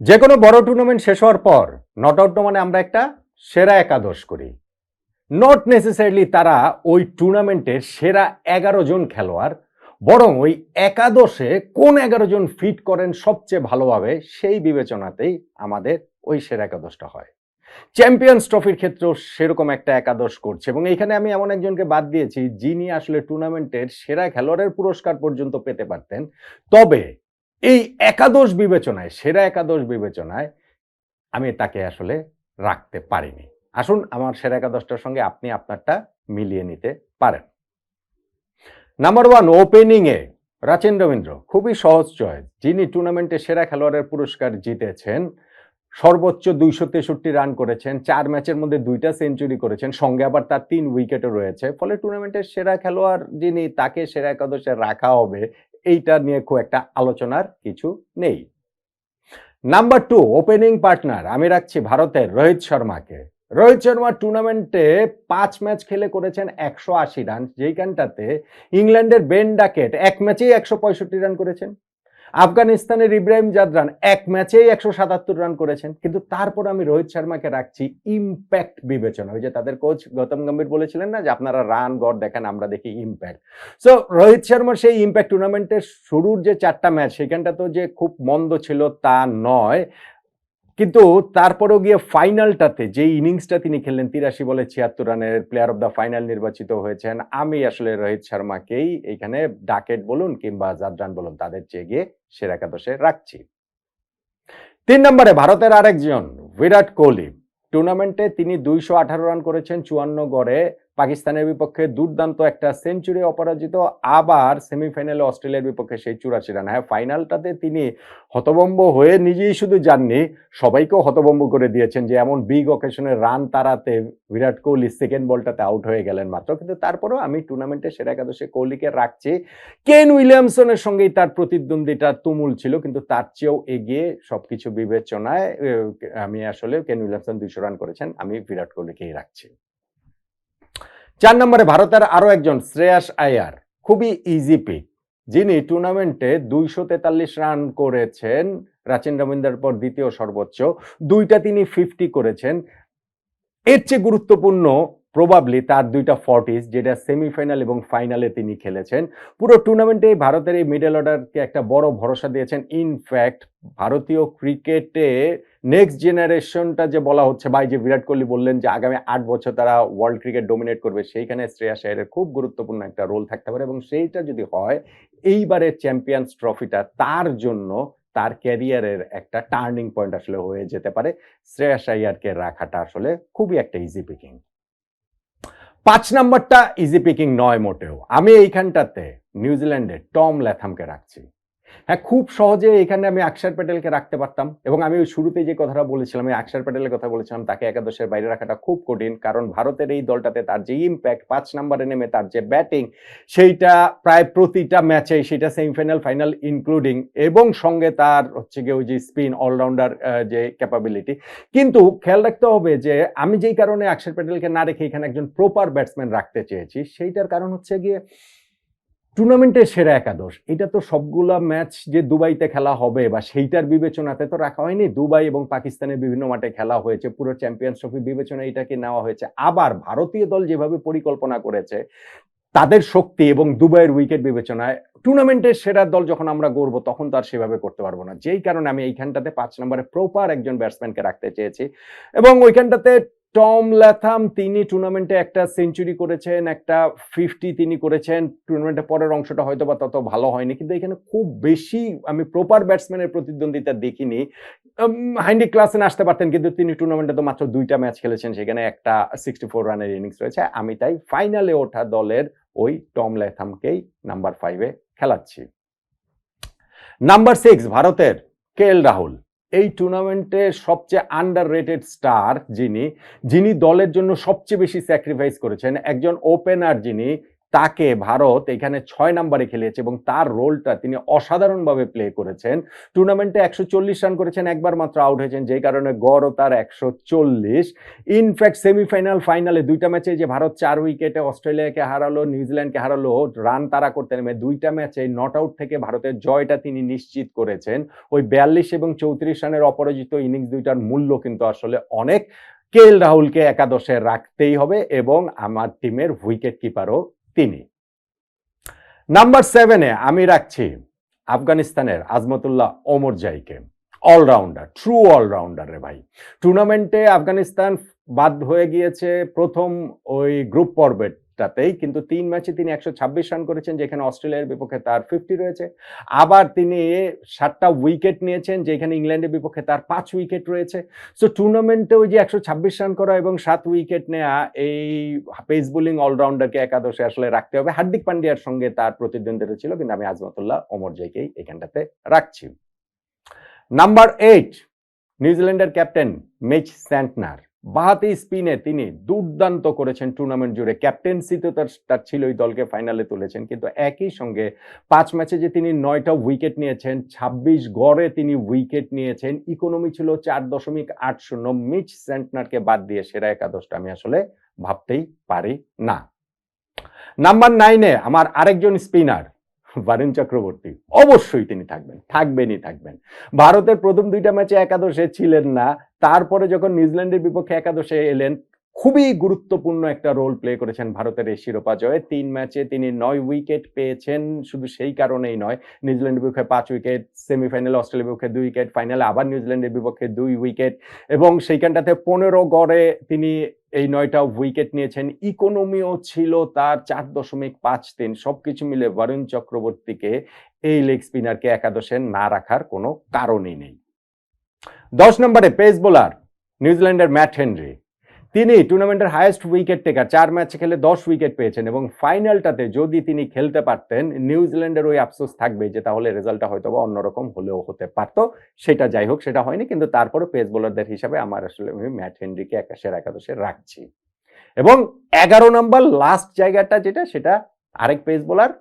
যে কোনো বড় টুর্নামেন্ট শেষ হওয়ার পর নট আউট মানে আমরা একটা সেরা একাদশ করি। নট নেসেসারিলি তারা ওই টুর্নামেন্টের সেরা এগারো জন খেলোয়াড়, বরং ওই একাদশে কোন এগারো জন ফিট করেন সবচেয়ে ভালোভাবে, সেই বিবেচনাতেই আমাদের ওই সেরা একাদশটা হয়। চ্যাম্পিয়ন্স ট্রফির ক্ষেত্রেও সেরকম একটা একাদশ করছে এবং এইখানে আমি এমন একজনকে বাদ দিয়েছি, যিনি আসলে টুর্নামেন্টের সেরা খেলোয়াড়ের পুরস্কার পর্যন্ত পেতে পারতেন। তবে এই একাদশ বিবেচনায়, সেরা একাদশ বিবেচনায় আমি তাকে আসলে রাখতে পারিনি। আসুন আমার সেরা একাদশটার সঙ্গে আপনি আপনারটা মিলিয়ে নিতে পারেন। নাম্বার ওয়ান ওপেনিং এ রাচেন রবীন্দ্র, খুবই সহজ চয়েস যিনি টুর্নামেন্টে সেরা খেলোয়াড়ের পুরস্কার জিতেছেন, সর্বোচ্চ দুইশো তেষট্টি রান করেছেন, চার ম্যাচের মধ্যে দুইটা সেঞ্চুরি করেছেন, সঙ্গে আবার তার তিন উইকেটও রয়েছে। ফলে টুর্নামেন্টের সেরা খেলোয়াড় যিনি, তাকে সেরা একাদশে রাখা হবে এইটা নিয়ে খুব একটা আলোচনার কিছু নেই। নাম্বার টু ওপেনিং পার্টনার আমি রাখছি ভারতের রোহিত শর্মাকে। রোহিত শর্মা টুর্নামেন্টে পাঁচ ম্যাচ খেলে করেছেন একশো আশি রান যেইখানটাতে ইংল্যান্ডের বেন ডাকেট এক ম্যাচেই একশো পঁয়ষট্টি রান করেছেন। আফগানিস্তানের ইব্রাহিম জাদরান এক ম্যাচেই একশো সাতাত্তর রান করেছেন, কিন্তু তারপর আমি রোহিত শর্মাকে রাখছি ইম্প্যাক্ট বিবেচনা ওই যে তাদের কোচ গৌতম গম্ভীর বলেছিলেন না যে আপনারা রান গড় দেখেন, আমরা দেখি ইম্প্যাক্ট সো রোহিত শর্মার সেই ইম্প্যাক্ট টুর্নামেন্টের শুরুর যে চারটা ম্যাচ সেখানটা তো যে খুব মন্দ ছিল তা নয়। কিন্তু তারপরেও গিয়ে ফাইনালটাতে যে ইনিংসটা তিনি খেললেন, তিরাশি বলে ছিয়াত্তর রানের প্লেয়ার অফ দ্য ফাইনাল নির্বাচিত হয়েছেন, আমি আসলে রোহিত শর্মাকেই এখানে ডাকেট বলুন কিংবা জাদরান বলুন, তাদের চেয়ে গিয়ে সেরা একাদশে রাখছি। তিন নম্বরে ভারতের আরেকজন, বিরাট কোহলি। টুর্নামেন্টে তিনি দুইশো আঠারো রান করেছেন, চুয়ান্ন গড়ে পাকিস্তানের বিপক্ষে দুর্দান্ত একটা সেঞ্চুরি অপরাজিত, আবার সেমিফাইনালে অস্ট্রেলিয়ার বিপক্ষে সেই চুরাশি রান। হ্যাঁ ফাইনালটাতে তিনি হতবম্ব হয়ে নিজেই শুধু যাননি, সবাইকেও হতবম্ব করে দিয়েছেন যে এমন বিগ অকেশনের রান তারাতে বিরাট কোহলি সেকেন্ড বলটাতে আউট হয়ে গেলেন মাত্র। কিন্তু তারপরেও আমি টুর্নামেন্টের সেরা একাদশে কোহলিকে রাখছি। কেন উইলিয়ামসনের সঙ্গেই তার প্রতিদ্বন্দ্বিতা তুমুল ছিল, কিন্তু তার চেয়েও এগিয়ে সবকিছু বিবেচনায় আমি আসলে কেন উইলিয়ামসন দুইশো রান করেছেন, আমি বিরাট কোহলিকেই রাখছি। চার নম্বরে ভারতের আরও একজন শ্রেয়াস আয়ার, খুবই ইজি পিক যিনি টুর্নামেন্টে দুইশো তেতাল্লিশ রান করেছেন, রাচিন রবীন্দ্রের পর দ্বিতীয় সর্বোচ্চ, দুইটা তিনি ফিফটি করেছেন। এর চেয়ে গুরুত্বপূর্ণ প্রবাবলি তার দুইটা ফর্টিস যেটা সেমিফাইনাল এবং ফাইনালে তিনি খেলেছেন। পুরো টুর্নামেন্টে ভারতের এই মিডল অর্ডারকে একটা বড় ভরসা দিয়েছেন। ইনফ্যাক্ট ভারতীয় ক্রিকেটে নেক্সট জেনারেশনটা যে বলা হচ্ছে, ভাই, যে বিরাট কোহলি বললেন যে আগামী আট বছর তারা ওয়ার্ল্ড ক্রিকেট ডোমিনেট করবে, সেইখানে শ্রেয়াস আয়ারের খুব গুরুত্বপূর্ণ একটা রোল থাকতে পারে এবং সেইটা যদি হয়, এইবারের চ্যাম্পিয়ন্স ট্রফিটা তার জন্য তার ক্যারিয়ারের একটা টার্নিং পয়েন্ট আসলে হয়ে যেতে পারে। শ্রেয়াস আয়ারকে রাখাটা আসলে খুবই একটা ইজি পিকিং পাঁচ নাম্বারটা ইজি পিকিং নয় মোটেও। আমি এইখানটাতে নিউজিল্যান্ডের টম ল্যাথামকে রাখছি। হ্যাঁ খুব সহজে এখানে আমি অক্ষর প্যাটেলকে রাখতে পারতাম এবং আমি ওই শুরুতে যে কথাটা বলেছিলাম আমি অক্ষর প্যাটেলের কথা বলেছিলাম, তাকে একাদশের বাইরে রাখাটা খুব কঠিন কারণ ভারতের এই দলটাতে তার যে ইম্প্যাক্ট পাঁচ নম্বরে নেমে তার যে ব্যাটিং সেইটা প্রায় প্রতিটা ম্যাচে সেটা সেমিফাইনাল ফাইনাল ইনক্লুডিং এবং সঙ্গে তার হচ্ছে গিয়ে ওই যে স্পিন অলরাউন্ডার যে ক্যাপাবিলিটি কিন্তু খেয়াল রাখতে হবে যে আমি যেই কারণে অক্ষর প্যাটেলকে না রেখে এখানে একজন প্রপার ব্যাটসম্যান রাখতে চেয়েছি, সেইটার কারণ হচ্ছে গিয়ে টুর্নামেন্টের সেরা একাদশ। এটা তো সবগুলা ম্যাচ যে দুবাইতে খেলা হবে বা সেইটার বিবেচনাতে তো রাখা হয়নি। দুবাই এবং পাকিস্তানের বিভিন্ন মাঠে খেলা হয়েছে, পুরো চ্যাম্পিয়ন্স ট্রফি বিবেচনা এটাকে নেওয়া হয়েছে। আবার ভারতীয় দল যেভাবে পরিকল্পনা করেছে, তাদের শক্তি এবং দুবাইয়ের উইকেট বিবেচনায় টুর্নামেন্টের সেরা দল যখন আমরা গড়বো, তখন তো আর সেভাবে করতে পারব না। যেই কারণে আমি এইখানটাতে পাঁচ নম্বরে প্রপার একজন ব্যাটসম্যানকে রাখতে চেয়েছি এবং ওইখানটাতে টম ল্যাথাম, তিনি টুর্নামেন্টে একটা সেঞ্চুরি করেছেন, একটা ফিফটি তিনি করেছেন টুর্নামেন্টের পরের অংশটা হয়তো বা তত ভালো হয়নি, কিন্তু এখানে খুব বেশি আমি প্রপার ব্যাটসম্যানের প্রতিদ্বন্দ্বিতা দেখিনি। হাইন্ডি ক্লাসে আসতে পারতেন, কিন্তু তিনি টুর্নামেন্টে তো মাত্র দুইটা ম্যাচ খেলেছেন, সেখানে একটা সিক্সটি ফোর রানের ইনিংস রয়েছে। আমি তাই ফাইনালে ওঠা দলের ওই টম ল্যাথামকেই নাম্বার ফাইভে খেলাচ্ছি। নাম্বার সিক্স ভারতের কে এল রাহুল? এই টুর্নামেন্টে সবচেয়ে আন্ডার রেটেড স্টার যিনি যিনি দলের জন্য সবচেয়ে বেশি স্যাক্রিফাইস করেছেন, একজন ওপেনার যিনি তাকে ভারত এখানে ছয় নম্বরে খেলিয়েছে এবং তার রোলটা তিনি অসাধারণভাবে প্লে করেছেন। টুর্নামেন্টে একশো চল্লিশ রান করেছেন, একবার মাত্র আউট হয়েছেন, যেই কারণে গড়ও তার একশো চল্লিশ। ইনফ্যাক্ট সেমিফাইনাল ফাইনালে দুইটা ম্যাচে যে ভারত চার উইকেটে অস্ট্রেলিয়াকে হারালো, নিউজিল্যান্ডকে হারালো রান তারা করতে নেমে দুইটা ম্যাচে নট আউট থেকে ভারতের জয়টা তিনি নিশ্চিত করেছেন। ওই বিয়াল্লিশ এবং চৌত্রিশ রানের অপরাজিত ইনিংস দুইটার মূল্য কিন্তু আসলে অনেক। কে এল রাহুলকে একাদশে রাখতেই হবে এবং আমার টিমের উইকেট কিপারও তিনি। নাম্বার সেভেনে আমি রাখছি আফগানিস্তানের আজমতুল্লাহ ওমর জাইকে। অলরাউন্ডার ট্রু অলরাউন্ডার রে ভাই। টুর্নামেন্টে আফগানিস্তান বাদ হয়ে গিয়েছে প্রথম ওই গ্রুপ পর্বেটাতেই কিন্তু তিন ম্যাচে তিনি একশো ছাব্বিশ রান করেছেন, যেখানে অস্ট্রেলিয়ার বিপক্ষে তার ফিফটি রয়েছে। আবার তিনি সাতটা উইকেট নিয়েছেন, যেখানে ইংল্যান্ডের বিপক্ষে তার পাঁচ উইকেট রয়েছে। সো টুর্নামেন্টে ওই যে একশো ছাব্বিশ রান করা এবং সাত উইকেট নেওয়া এই পেস বোলিং অলরাউন্ডারকে একাদশে আসলে রাখতে হবে। হার্দিক পান্ডিয়ার সঙ্গে তার প্রতিদ্বন্দ্বিতা ছিল, কিন্তু আমি আজমতুল্লাহ, ওমর জাইকেই এখানটাতে রাখছি। নাম্বার এইট নিউজিল্যান্ডের ক্যাপ্টেন মিচ স্যান্টনার। বাহাতি স্পিনে তিনি দুর্দান্ত করেছেন টুর্নামেন্ট জুড়ে। ক্যাপ্টেন্সি তো তার ছিল ওই দলকে ফাইনালে তুলেছেন। কিন্তু একই সঙ্গে পাঁচ ম্যাচে যে তিনি নয়টা উইকেট নিয়েছেন, ছাব্বিশ গড়ে তিনি উইকেট নিয়েছেন। ইকোনমি ছিল চার দশমিক আট শূন্য। মিচ সেন্টনারকে বাদ দিয়ে সেরা একাদশটা আমি আসলে ভাবতেই পারি না। নাম্বার নাইনে আমার আরেকজন স্পিনার বারুণ চক্রবর্তী অবশ্যই তিনি থাকবেন, থাকবেনই থাকবেন। ভারতের প্রথম দুইটা ম্যাচে একাদশে ছিলেন না। তারপরে যখন নিউজিল্যান্ডের বিপক্ষে একাদশে এলেন, খুবই গুরুত্বপূর্ণ একটা রোল প্লে করেছেন ভারতের এই শিরোপা জয়ে। তিন ম্যাচে তিনি নয় উইকেট পেয়েছেন, শুধু সেই কারণেই নয়, নিউজিল্যান্ডের বিপক্ষে পাঁচ উইকেট সেমিফাইনালে অস্ট্রেলিয়ার বিপক্ষে দুই উইকেট ফাইনালে আবার নিউজিল্যান্ডের বিপক্ষে দুই উইকেট এবং সেইখানটাতে পনেরো গড়ে তিনি এই নয়টা উইকেট নিয়েছেন। ইকোনমিও ছিল তার চার দশমিক পাঁচ তিন, সবকিছু মিলে বরুণ চক্রবর্তীকে এই লেগ স্পিনারকে একাদশে না রাখার কোনো কারণই নেই। দশ নম্বরে পেস বোলার নিউজিল্যান্ডের ম্যাট হেনরি। তিনি টুর্নামেন্টের হায়েস্ট উইকেট টেকার চার ম্যাচ খেলে দশ উইকেট পেয়েছেন এবং ফাইনালটাতে যদি তিনি খেলতে পারতেন নিউজিল্যান্ডের ওই আফসোস থাকবে যে তাহলে রেজাল্টটা হয়তো বা অন্যরকম হলেও হতে পারত। সেটা যাই হোক, সেটা হয়নি, কিন্তু তারপরে পেস বোলারদের হিসাবে আমার আসলে আমি ম্যাট হেনরিকে একাশের একাদশে রাখছি। এবং এগারো নম্বর লাস্ট জায়গাটা যেটা, সেটা আরেক pace bowler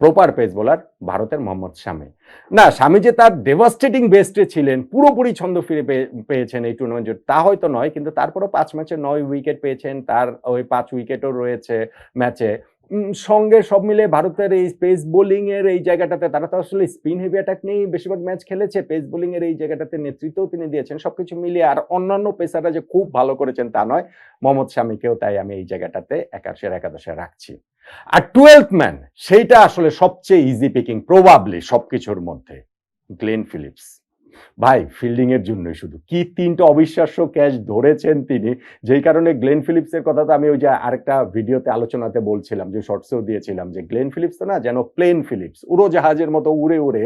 proper pace bowler ভারতের মোহাম্মদ শামি না স্বামী যে তার ডেভাস্টেটিং বেস্টে ছিলেন, পুরোপুরি ছন্দ ফিরে পেয়েছেন এই টুর্নামেন্ট তা হয়তো নয়, কিন্তু তারপরও পাঁচ ম্যাচে নয় উইকেট পেয়েছেন, তার ওই পাঁচ উইকেটও রয়েছে ম্যাচে সঙ্গে সব মিলে ভারতের এই পেস বোলিং এর এই জায়গাটাতে, তারা তো আসলে স্পিন হেভি অ্যাটাক নিয়েই বেশিরভাগ ম্যাচ খেলেছে পেস বোলিং এর এই জায়গাটাতে নেতৃত্বও তিনি দিয়েছেন, সবকিছু মিলিয়ে আর অন্যান্য পেসাররা যে খুব ভালো করেছেন তা নয়, মোহাম্মদ শামিকেও তাই আমি এই জায়গাটাতে একাশের একাদশে রাখছি। আর টুয়েলথ ম্যান সেইটা আসলে সবচেয়ে ইজি পিকিং প্রবাবলি সবকিছুর মধ্যে গ্লেন ফিলিপস ভাই ফিল্ডিং এর জন্যই শুধু। কি তিনটা অবিশ্বাস্য ক্যাচ ধরেছেন তিনি, যেই কারণে গ্লেন ফিলিপসের কথা তো আমি ওই যে আরেকটা ভিডিওতে আলোচনাতে বলছিলাম, যে শর্টসেও দিয়েছিলাম, যে গ্লেন ফিলিপস তো না, যেন প্লেন ফিলিপস উড়োজাহাজের মতো উড়ে উড়ে,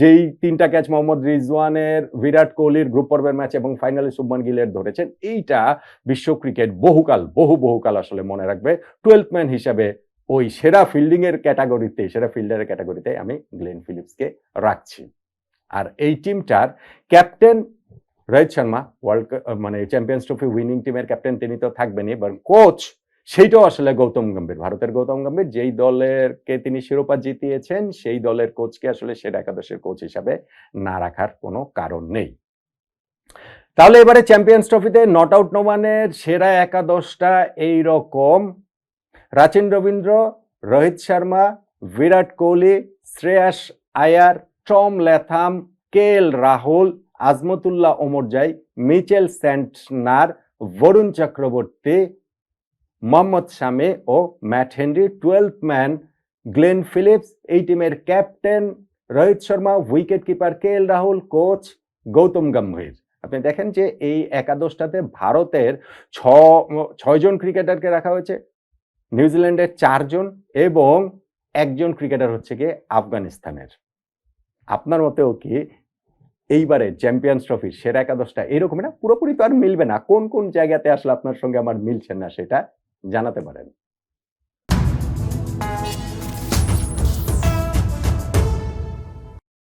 যেই তিনটা ক্যাচ মোহাম্মদ রিজওয়ানের, বিরাট কোহলির গ্রুপ পর্বের ম্যাচ এবং ফাইনালে শুভমান গিলের ধরেছেন, এইটা বিশ্ব ক্রিকেট বহুকাল, বহু বহুকাল আসলে মনে রাখবে টুয়েলভ ম্যান হিসাবে ওই সেরা ফিল্ডিং এর ক্যাটাগরিতে সেরা ফিল্ডারের ক্যাটাগরিতে আমি গ্লেন ফিলিপসকে রাখছি। আর এই টিমটার ক্যাপ্টেন রোহিত শর্মা ওয়ার্ল্ড মানে চ্যাম্পিয়ন্স ট্রফি উইনিং টিমের ক্যাপ্টেন তিনি তো থাকবেনই এবার কোচ সেইটাও আসলে গৌতম গম্ভীর, ভারতের গৌতম গম্ভীর। যেই দলেরকে তিনি শিরোপা জিতিয়েছেন, সেই দলের কোচকে আসলে সেরা একাদশের কোচ হিসাবে না রাখার কোনো কারণ নেই। তাহলে এবারে চ্যাম্পিয়ন্স ট্রফিতে নট আউট নোমানের সেরা একাদশটা এই রকম। Rachin Ravindra, Rohit Sharma, Virat Kohli, Shreyas Iyer, Tom Latham, K L Rahul, Azmatullah Omarzai Mitchell Santner, Varun Chakravarthy, Mohammed Shami ও Matt Henry, twelve man, Glenn Phillips, এই টিমের captain, Rohit Sharma, wicket keeper, K L Rahul, coach Gautam Gambhir. আপনি দেখেন যে এই একাদশটাতে ভারতের ছ, ছয়জন ক্রিকেটারকে রাখা হয়েছে। নিউজিল্যান্ডের চারজন এবং একজন ক্রিকেটার হচ্ছে গিয়ে আফগানিস্তানের। আপনার মতেও কি এইবারে চ্যাম্পিয়ন্স ট্রফির সেরা একাদশটা এরকম না? পুরোপুরি তো আর মিলবে না। কোন কোন জায়গাতে আসলে আপনার সঙ্গে আমার মিলছেন না সেটা জানাতে পারেন।